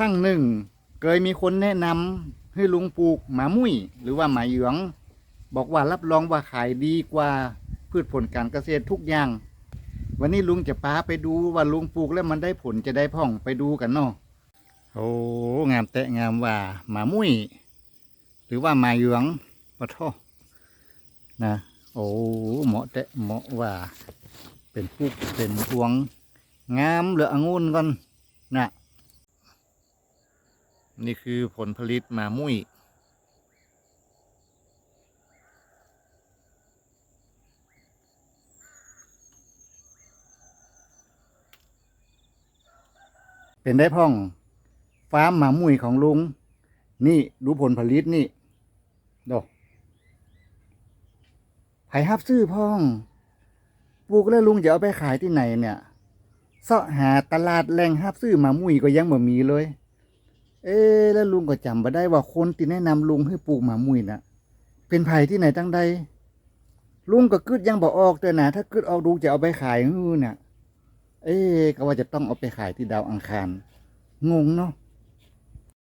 ครั้งหนึ่งเคยมีคนแนะนำให้ลุงปลูกหมามุ้ยหรือว่าหมาหยอง บอกว่ารับรองว่าขายดีกว่าพืชผลการเกษตรทุกอย่าง วันนี้ลุงจะพาไปดูว่าลุงปลูกแล้วมันได้ผลจะได้พ่องไปดูกันเนาะโอ้งามแตะงามว่าหมามุ้ยหรือว่าหมาหยองปะท่อนะโอ้เหมาะแตะเหมาะว่า เป็นปุกเป็นพวง งามเหลือองุ่นก่อนนะ นี่คือผลผลิตหมามุ้ยเป็นได้พ่อง ฟาร์มหมามุ้ยของลุง นี่ดูผลผลิตนี่ดอกไผ่ฮับซื้อพ่องปลูกแล้วลุงจะเอาไปขายที่ไหนเนี่ยเสาะหาตลาดแหล่งฮับซื้อหมามุ้ยก็ยังบ่มีเลย เอ๊แล้วลุงก็จำมาได้ว่าคนที่แนะนำลุงให้ปลูกหมามุ่ยน่ะ เป็นไผ่ที่ไหนตั้งใดลุงก็กึดยังบ่ออกแต่นะถ้ากึดออกลุงจะเอาไปขายฮื้อน่ะ เอ๊ก็ว่าจะต้องเอาไปขายที่ดาวอังคารงงเนาะ